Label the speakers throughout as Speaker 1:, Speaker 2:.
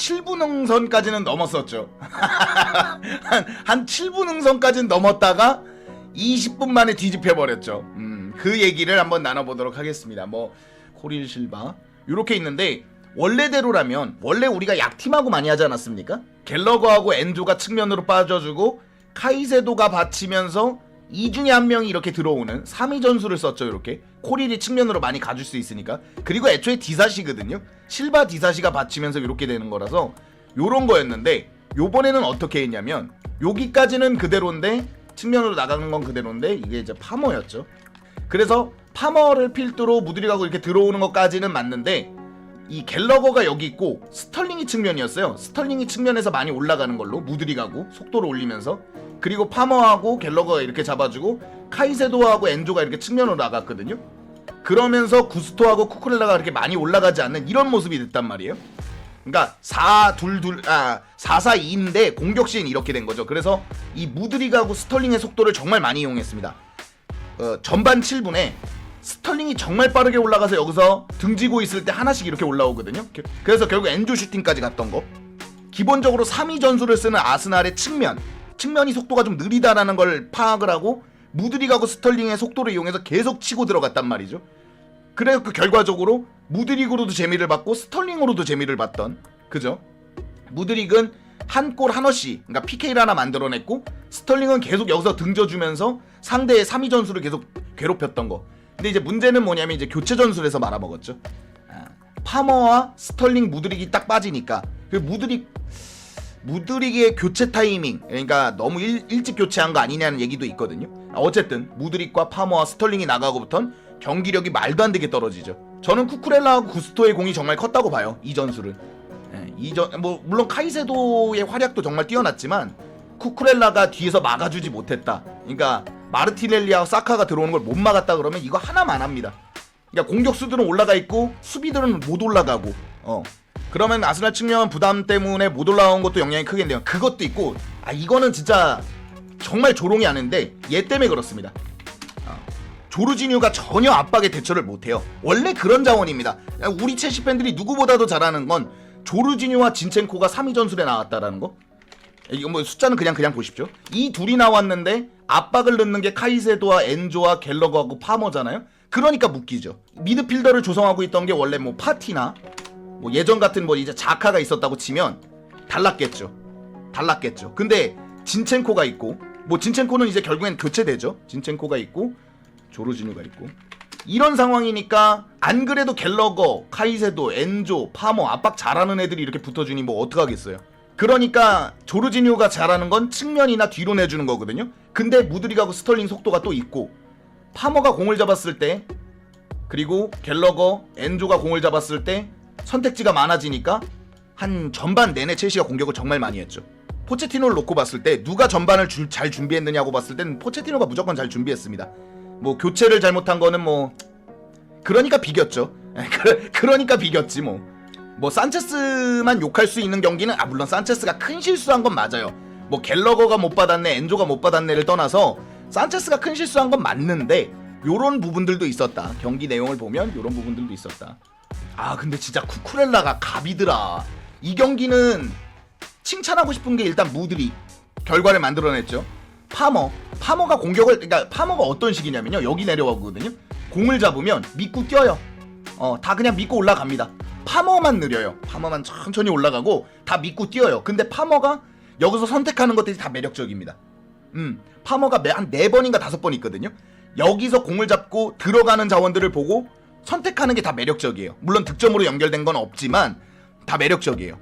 Speaker 1: 7분 능선까지는 넘었었죠. 한, 한 7분 능선까지는 넘었다가 20분 만에 뒤집혀 버렸죠. 음, 그 얘기를 한번 나눠보도록 하겠습니다. 뭐 코릴 실바 이렇게 있는데 원래대로라면 원래 우리가 약팀하고 많이 하지 않았습니까? 갤러거하고 엔조가 측면으로 빠져주고 카이세도가 받치면서 이 중에 한 명이 이렇게 들어오는 3위 전술을 썼죠 이렇게. 코릴이 측면으로 많이 가줄 수 있으니까. 그리고 애초에 디사시거든요. 실바 디사시가 받치면서 이렇게 되는 거라서 요런 거였는데 요번에는 어떻게 했냐면 여기까지는 그대로인데 측면으로 나가는 건 그대로인데 이게 이제 파머였죠. 그래서 파머를 필두로 무드리 가고 이렇게 들어오는 것까지는 맞는데 이 갤러거가 여기 있고 스털링이 측면이었어요. 스털링이 측면에서 많이 올라가는 걸로 무드리 가고 속도를 올리면서 그리고 파머하고 갤러거가 이렇게 잡아주고 카이세도하고 엔조가 이렇게 측면으로 나갔거든요. 그러면서 구스토하고 쿠쿠렐라가 이렇게 많이 올라가지 않는 이런 모습이 됐단 말이에요. 그러니까 4 2 2 아, 4 4 2인데 공격 시엔 이렇게 된 거죠. 그래서 이 무드리가고 스털링의 속도를 정말 많이 이용했습니다. 어, 전반 7분에 스털링이 정말 빠르게 올라가서 여기서 등지고 있을 때 하나씩 이렇게 올라오거든요. 게- 그래서 결국 엔조 슈팅까지 갔던 거. 기본적으로 3위 전술을 쓰는 아스날의 측면, 측면이 속도가 좀 느리다라는 걸 파악을 하고 무드리가고 스털링의 속도를 이용해서 계속 치고 들어갔단 말이죠. 그래서 그 결과적으로 무드릭으로도 재미를 받고 스털링으로도 재미를 받던 그죠? 무드릭은 한 골 하나씩 그러니까 PK를 하나 만들어냈고 스털링은 계속 여기서 등져주면서 상대의 3위 전술을 계속 괴롭혔던 거. 근데 이제 문제는 뭐냐면 이제 교체 전술에서 말아먹었죠. 아, 파머와 스털링 무드릭이 딱 빠지니까 그 무드릭 무드릭의 교체 타이밍 그러니까 너무 일, 일찍 교체한 거 아니냐는 얘기도 있거든요. 아, 어쨌든 무드릭과 파머와 스털링이 나가고부턴 경기력이 말도 안 되게 떨어지죠. 저는 쿠쿠렐라하고 구스토의 공이 정말 컸다고 봐요. 이 전술은. 예, 이전 뭐 물론 카이세도의 활약도 정말 뛰어났지만 쿠쿠렐라가 뒤에서 막아주지 못했다. 그러니까 마르티넬리하고 사카가 들어오는 걸 못 막았다 그러면 이거 하나만 합니다. 그러니까 공격수들은 올라가 있고 수비들은 못 올라가고 어 그러면 아스날 측면 부담 때문에 못 올라온 것도 영향이 크겠네요. 그것도 있고 아 이거는 진짜 정말 조롱이 아닌데 얘 때문에 그렇습니다. 어, 조르지뉴가 전혀 압박에 대처를 못해요. 원래 그런 자원입니다. 우리 첼시 팬들이 누구보다도 잘하는 건 조르지뉴와 진첸코가 3위 전술에 나왔다라는 거. 이거 뭐 숫자는 그냥 그냥 보십시오. 이 둘이 나왔는데 압박을 넣는 게 카이세도와 엔조와 갤러거하고 파머잖아요. 그러니까 묶이죠. 미드필더를 조성하고 있던 게 원래 뭐 파티나 뭐 예전 같은 뭐 이제 자카가 있었다고 치면 달랐겠죠. 달랐겠죠. 근데 진첸코가 있고 뭐 진첸코는 이제 결국엔 교체되죠. 진첸코가 있고 조르지뉴가 있고 이런 상황이니까 안 그래도 갤러거, 카이세도, 엔조, 파머 압박 잘하는 애들이 이렇게 붙어주니 뭐 어떡하겠어요. 그러니까 조르지뉴가 잘하는 건 측면이나 뒤로 내주는 거거든요. 근데 무드리가고 스털링 속도가 또 있고 파머가 공을 잡았을 때 그리고 갤러거, 엔조가 공을 잡았을 때 선택지가 많아지니까 한 전반 내내 첼시가 공격을 정말 많이 했죠. 포체티노를 놓고 봤을 때 누가 전반을 줄- 잘 준비했느냐고 봤을 때는 포체티노가 무조건 잘 준비했습니다. 뭐 교체를 잘못한 거는 뭐 그러니까 비겼죠. 그- 그러니까 비겼지 뭐. 뭐 산체스만 욕할 수 있는 경기는 아 물론 산체스가 큰 실수한 건 맞아요. 뭐 갤러거가 못 받았네, 엔조가 못 받았네를 떠나서 산체스가 큰 실수한 건 맞는데 요런 부분들도 있었다. 경기 내용을 보면 요런 부분들도 있었다. 아 근데 진짜 쿠쿠렐라가 갑이더라. 이 경기는 칭찬하고 싶은 게 일단 무드리 결과를 만들어냈죠. 파머, 파머가 공격을 그러니까 파머가 어떤 식이냐면요. 여기 내려가거든요. 공을 잡으면 믿고 뛰어요. 어, 다 그냥 믿고 올라갑니다. 파머만 느려요. 파머만 천천히 올라가고 다 믿고 뛰어요. 근데 파머가 여기서 선택하는 것들이 다 매력적입니다. 음, 파머가 매- 한네 번인가 다섯 번 있거든요. 여기서 공을 잡고 들어가는 자원들을 보고 선택하는 게 다 매력적이에요. 물론 득점으로 연결된 건 없지만 다 매력적이에요.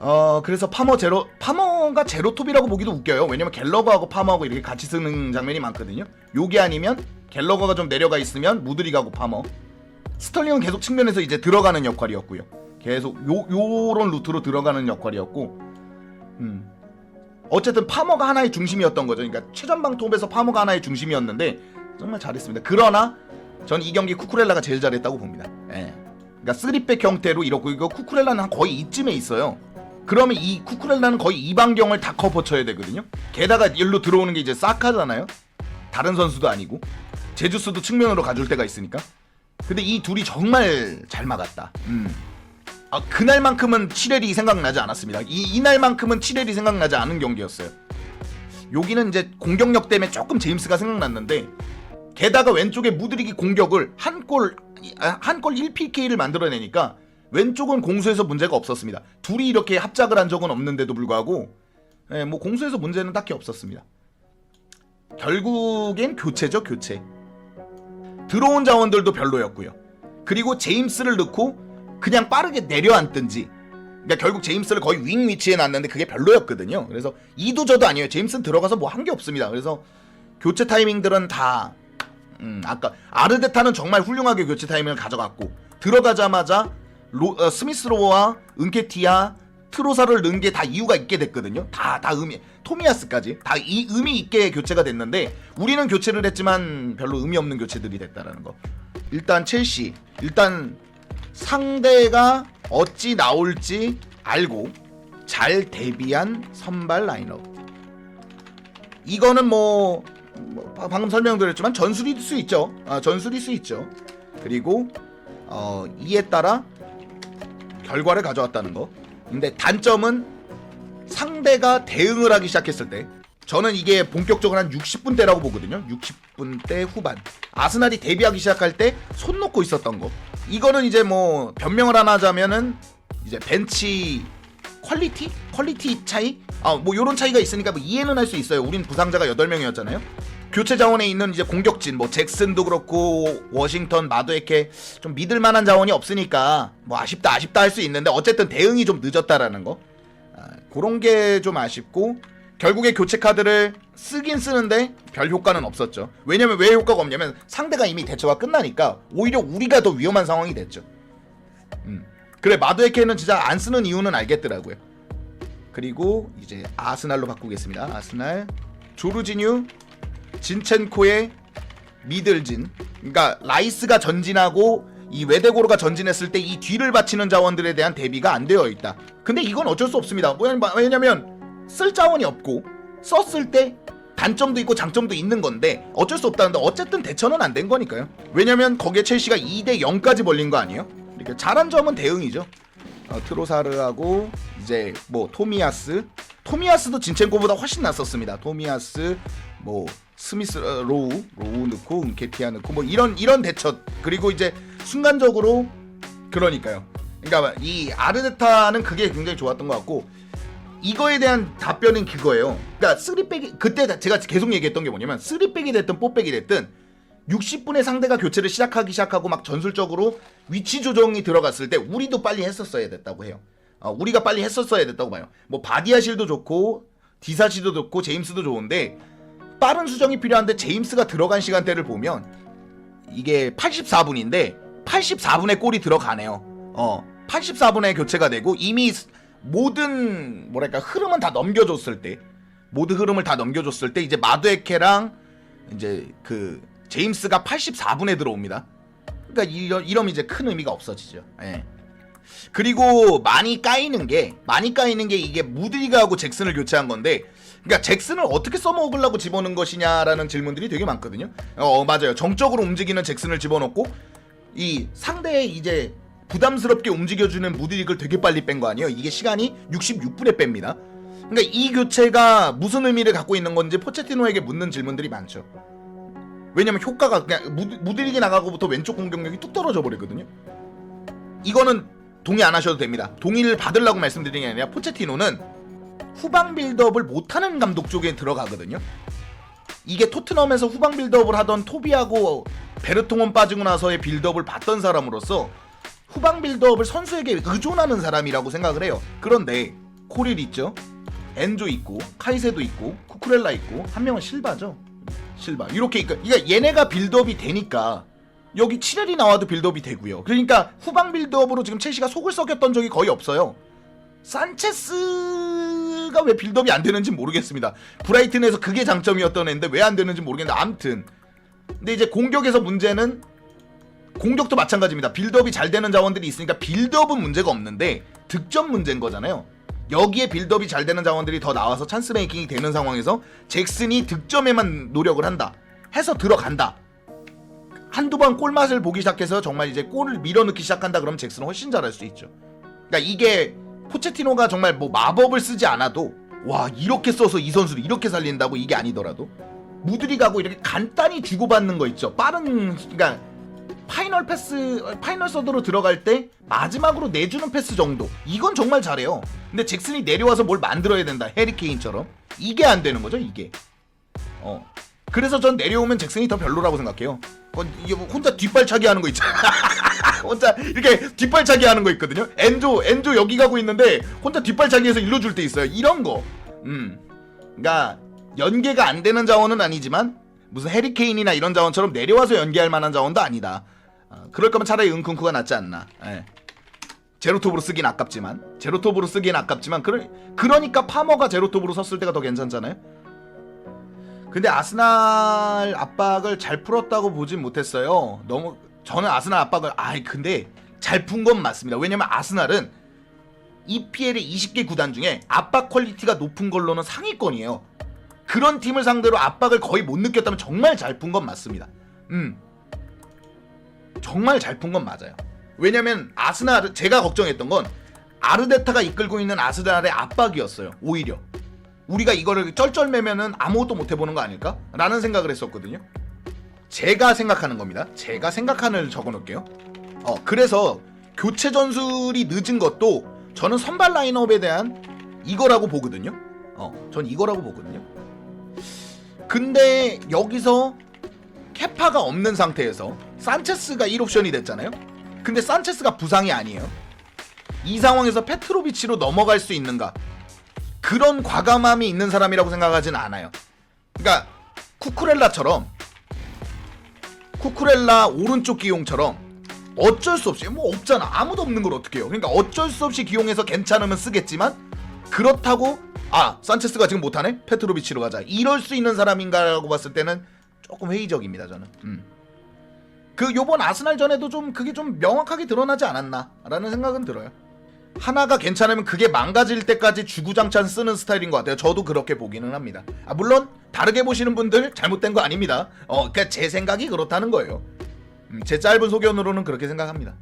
Speaker 1: 어 그래서 파머 제로 파머가 제로톱이라고 보기도 웃겨요. 왜냐면 갤러거하고 파머하고 이렇게 같이 쓰는 장면이 많거든요. 요게 아니면 갤러거가 좀 내려가 있으면 무드리가고 파머. 스털링은 계속 측면에서 이제 들어가는 역할이었고요. 계속 요 요런 루트로 들어가는 역할이었고. 음. 어쨌든 파머가 하나의 중심이었던 거죠. 그러니까 최전방 톱에서 파머가 하나의 중심이었는데 정말 잘했습니다. 그러나 전 이 경기 쿠쿠렐라가 제일 잘했다고 봅니다. 예. 그러니까 쓰리백 형태로 이렇고 이거 쿠쿠렐라는 한 거의 이쯤에 있어요. 그러면 이 쿠쿠렐라는 거의 이방경을 다 커버 쳐야 되거든요. 게다가 일로 들어오는 게 이제 사카잖아요. 다른 선수도 아니고 제주스도 측면으로 가줄 때가 있으니까. 근데 이 둘이 정말 잘 막았다. 음. 아, 그날만큼은 7렐이 생각나지 않았습니다. 이 이날만큼은 7렐이 생각나지 않은 경기였어요. 여기는 이제 공격력 때문에 조금 제임스가 생각났는데 게다가 왼쪽에 무드릭이 공격을 한 골 한 골 1PK를 만들어내니까 왼쪽은 공수에서 문제가 없었습니다. 둘이 이렇게 합작을 한 적은 없는데도 불구하고 예, 뭐 공수에서 문제는 딱히 없었습니다. 결국엔 교체죠 교체. 들어온 자원들도 별로였고요. 그리고 제임스를 넣고 그냥 빠르게 내려앉든지. 그러니까 결국 제임스를 거의 윙 위치에 놨는데 그게 별로였거든요. 그래서 이도 저도 아니에요. 제임스는 들어가서 뭐 한 게 없습니다. 그래서 교체 타이밍들은 다 음, 아까 아르데타는 정말 훌륭하게 교체 타이밍을 가져갔고 들어가자마자 로, 어, 스미스로와 은케티아 트로사를 넣은 게 다 이유가 있게 됐거든요. 다 다 의미 토미아스까지 다 이 의미 있게 교체가 됐는데 우리는 교체를 했지만 별로 의미 없는 교체들이 됐다라는 거. 일단 첼시 일단 상대가 어찌 나올지 알고 잘 대비한 선발 라인업. 이거는 뭐, 뭐 바- 방금 설명드렸지만 전술일 수 있죠. 아, 전술일 수 있죠. 그리고 어, 이에 따라 결과를 가져왔다는 거. 근데 단점은 상대가 대응을 하기 시작했을 때 저는 이게 본격적으로 한 60분 대라고 보거든요. 60분 대 후반. 아스날이 데뷔하기 시작할 때 손 놓고 있었던 거. 이거는 이제 뭐 변명을 하나 하자면은 이제 벤치 퀄리티? 퀄리티 차이? 아, 뭐 요런 차이가 있으니까 뭐 이해는 할 수 있어요. 우린 부상자가 8명이었잖아요. 교체 자원에 있는 이제 공격진 뭐 잭슨도 그렇고 워싱턴 마두에케 좀 믿을 만한 자원이 없으니까 뭐 아쉽다 아쉽다 할 수 있는데 어쨌든 대응이 좀 늦었다라는 거. 아, 그런 게 좀 아쉽고 결국에 교체 카드를 쓰긴 쓰는데 별 효과는 없었죠. 왜냐면 왜 효과가 없냐면 상대가 이미 대처가 끝나니까 오히려 우리가 더 위험한 상황이 됐죠. 음. 그래 마두에케는 진짜 안 쓰는 이유는 알겠더라고요. 그리고 이제 아스날로 바꾸겠습니다. 아스날 조르지뉴 진첸코의 미들진. 그러니까 라이스가 전진하고 이 외대고로가 전진했을 때 이 뒤를 받치는 자원들에 대한 대비가 안 되어 있다. 근데 이건 어쩔 수 없습니다. 왜냐면 쓸 자원이 없고 썼을 때 단점도 있고 장점도 있는 건데 어쩔 수 없다는데 어쨌든 대처는 안 된 거니까요. 왜냐면 거기에 첼시가 2대 0까지 벌린 거 아니에요? 그러니까 잘한 점은 대응이죠. 어, 트로사르하고 이제 뭐 토미야스 토미야스도 진첸코보다 훨씬 낫었습니다. 토미야스 뭐 스미스 어, 로우 로우 넣고 은케티아 넣고 뭐 이런 이런 대처 그리고 이제 순간적으로 그러니까요. 그러니까 이 아르데타는 그게 굉장히 좋았던 것 같고 이거에 대한 답변은 그거예요. 그러니까 쓰리백이 그때 제가 계속 얘기했던 게 뭐냐면 쓰리백이 됐든 뽀백이 됐든 60분에 상대가 교체를 시작하기 시작하고 막 전술적으로 위치 조정이 들어갔을 때 우리도 빨리 했었어야 됐다고 해요. 어, 우리가 빨리 했었어야 됐다고 봐요. 뭐 바디아실도 좋고 디사시도 좋고 제임스도 좋은데 빠른 수정이 필요한데 제임스가 들어간 시간대를 보면 이게 84분인데 84분에 골이 들어가네요. 어, 84분에 교체가 되고 이미 모든 뭐랄까 흐름은 다 넘겨줬을 때 모든 흐름을 다 넘겨줬을 때 이제 마두에케랑 이제 그 제임스가 84분에 들어옵니다. 그러니까 이러, 이러면 이제 큰 의미가 없어지죠. 예. 그리고 많이 까이는 게 많이 까이는 게 이게 무드리가하고 잭슨을 교체한 건데 그러니까 잭슨을 어떻게 써먹으려고 집어넣은 것이냐라는 질문들이 되게 많거든요. 어 맞아요. 정적으로 움직이는 잭슨을 집어넣고 이 상대의 이제 부담스럽게 움직여주는 무드릭을 되게 빨리 뺀 거 아니에요? 이게 시간이 66분에 뺍니다. 그러니까 이 교체가 무슨 의미를 갖고 있는 건지 포체티노에게 묻는 질문들이 많죠. 왜냐면 효과가 그냥 무드, 무드릭이 나가고부터 왼쪽 공격력이 뚝 떨어져 버리거든요. 이거는 동의 안 하셔도 됩니다. 동의를 받으려고 말씀드리는 게 아니라 포체티노는 후방 빌드업을 못하는 감독 쪽에 들어가거든요. 이게 토트넘에서 후방 빌드업을 하던 토비하고 베르통원 빠지고 나서의 빌드업을 봤던 사람으로서 후방 빌드업을 선수에게 의존하는 사람이라고 생각을 해요. 그런데 코릴 있죠, 엔조 있고 카이세도 있고 쿠쿠렐라 있고 한 명은 실바죠. 실바 이렇게 그러니까 얘네가 빌드업이 되니까 여기 7렐이 나와도 빌드업이 되고요. 그러니까 후방 빌드업으로 지금 첼시가 속을 썩였던 적이 거의 없어요. 산체스가 왜 빌드업이 안 되는지 모르겠습니다. 브라이튼에서 그게 장점이었던 애인데 왜 안 되는지 모르겠는데 암튼 근데 이제 공격에서 문제는 공격도 마찬가지입니다. 빌드업이 잘 되는 자원들이 있으니까 빌드업은 문제가 없는데 득점 문제인 거잖아요. 여기에 빌드업이 잘 되는 자원들이 더 나와서 찬스 메이킹이 되는 상황에서 잭슨이 득점에만 노력을 한다. 해서 들어간다. 한두 번 골맛을 보기 시작해서 정말 이제 골을 밀어넣기 시작한다 그러면 잭슨은 훨씬 잘할 수 있죠. 그러니까 이게 포체티노가 정말 뭐 마법을 쓰지 않아도 와 이렇게 써서 이 선수를 이렇게 살린다고 이게 아니더라도 무드릭하고 이렇게 간단히 주고받는 거 있죠. 빠른 그러니까 파이널 패스 파이널 서드로 들어갈 때 마지막으로 내주는 패스 정도 이건 정말 잘해요. 근데 잭슨이 내려와서 뭘 만들어야 된다 해리 케인처럼 이게 안 되는 거죠 이게. 어 그래서 전 내려오면 잭슨이 더 별로라고 생각해요. 어, 이게 뭐 혼자 뒷발차기 하는 거 있잖아. 혼자 이렇게 뒷발차기 하는 거 있거든요. 엔조 엔조 여기 가고 있는데 혼자 뒷발차기해서 일로 줄 때 있어요. 이런 거. 음. 그러니까 연계가 안 되는 자원은 아니지만 무슨 해리케인이나 이런 자원처럼 내려와서 연계할 만한 자원도 아니다. 어, 그럴 거면 차라리 은kun쿠가 낫지 않나. 예. 제로톱으로 쓰긴 아깝지만 제로톱으로 쓰긴 아깝지만 그러, 그러니까 파머가 제로톱으로 섰을 때가 더 괜찮잖아요. 근데 아스날 압박을 잘 풀었다고 보진 못했어요. 너무 저는 아스날 압박을 아이 근데 잘 푼 건 맞습니다. 왜냐면 아스날은 EPL의 20개 구단 중에 압박 퀄리티가 높은 걸로는 상위권이에요. 그런 팀을 상대로 압박을 거의 못 느꼈다면 정말 잘 푼 건 맞습니다. 음. 정말 잘 푼 건 맞아요. 왜냐면 아스날 제가 걱정했던 건 아르데타가 이끌고 있는 아스날의 압박이었어요. 오히려 우리가 이거를 쩔쩔매면은 아무것도 못 해보는 거 아닐까? 라는 생각을 했었거든요. 제가 생각하는 겁니다. 제가 생각하는 적어놓을게요. 어 그래서 교체 전술이 늦은 것도 저는 선발 라인업에 대한 이거라고 보거든요. 어, 전 이거라고 보거든요. 근데 여기서 케파가 없는 상태에서 산체스가 1옵션이 됐잖아요. 근데 산체스가 부상이 아니에요. 이 상황에서 페트로비치로 넘어갈 수 있는가? 그런 과감함이 있는 사람이라고 생각하진 않아요. 그러니까 쿠쿠렐라처럼 쿠쿠렐라 오른쪽 기용처럼 어쩔 수 없이 뭐 없잖아 아무도 없는 걸 어떻게 해요 그러니까 어쩔 수 없이 기용해서 괜찮으면 쓰겠지만 그렇다고 아 산체스가 지금 못하네 페트로비치로 가자 이럴 수 있는 사람인가라고 봤을 때는 조금 회의적입니다 저는 음. 그 요번 아스날 전에도 좀 그게 좀 명확하게 드러나지 않았나라는 생각은 들어요 하나가 괜찮으면 그게 망가질 때까지 주구장창 쓰는 스타일인 것 같아요. 저도 그렇게 보기는 합니다. 아, 물론 다르게 보시는 분들 잘못된 거 아닙니다. 어, 그러니까 제 생각이 그렇다는 거예요. 음, 제 짧은 소견으로는 그렇게 생각합니다.